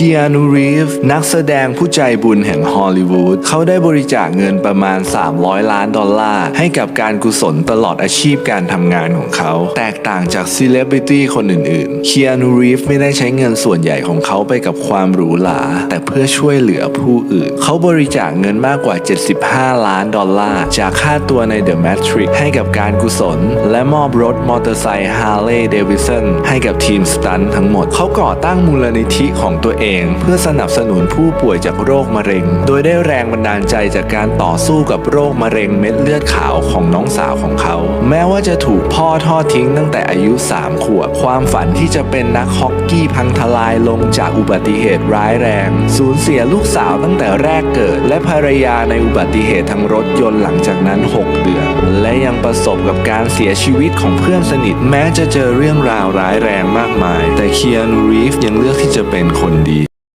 คียนูรีฟนักแสดงผู้ใจบุญแห่งฮอลลีวูดเขาได้บริจาคเงินประมาณ 300 ล้านดอลลาร์ ให้กับการกุศลตลอดอาชีพการทำงานของเขา แตกต่างจากเซเลบริตี้คนอื่นๆคียนูรีฟไม่ได้ใช้เงินส่วนใหญ่ของเขาไปกับความหรูหรา แต่เพื่อช่วยเหลือผู้อื่น เขาบริจาคเงินมากกว่า 75 ล้านดอลลาร์ จากค่าตัวใน The Matrix ให้กับการกุศล และมอบรถมอเตอร์ไซค์ Harley Davidson ให้กับทีมสตันทั้งหมด เขาก่อตั้งมูลนิธิของตัวเองเพื่อสนับสนุนผู้ป่วยจากโรคมะเร็ง โดยได้แรงบันดาลใจจากการต่อสู้กับโรคมะเร็งเม็ดเลือดขาวของน้องสาวของเขา แม้ว่าจะถูกพ่อทอดทิ้งตั้งแต่อายุ 3 ขวบ ความฝันที่จะเป็นนักฮอกกี้พังทลายลงจากอุบัติเหตุร้ายแรง สูญเสียลูกสาวตั้งแต่แรกเกิด และภรรยาในอุบัติเหตุทางรถยนต์หลังจากนั้น 6 เดือน และยังประสบกับการเสียชีวิตของเพื่อนสนิท แม้จะเจอเรื่องราวร้ายแรงมากมาย เคียนูรีฟยังเลือกที่จะเป็นคนดี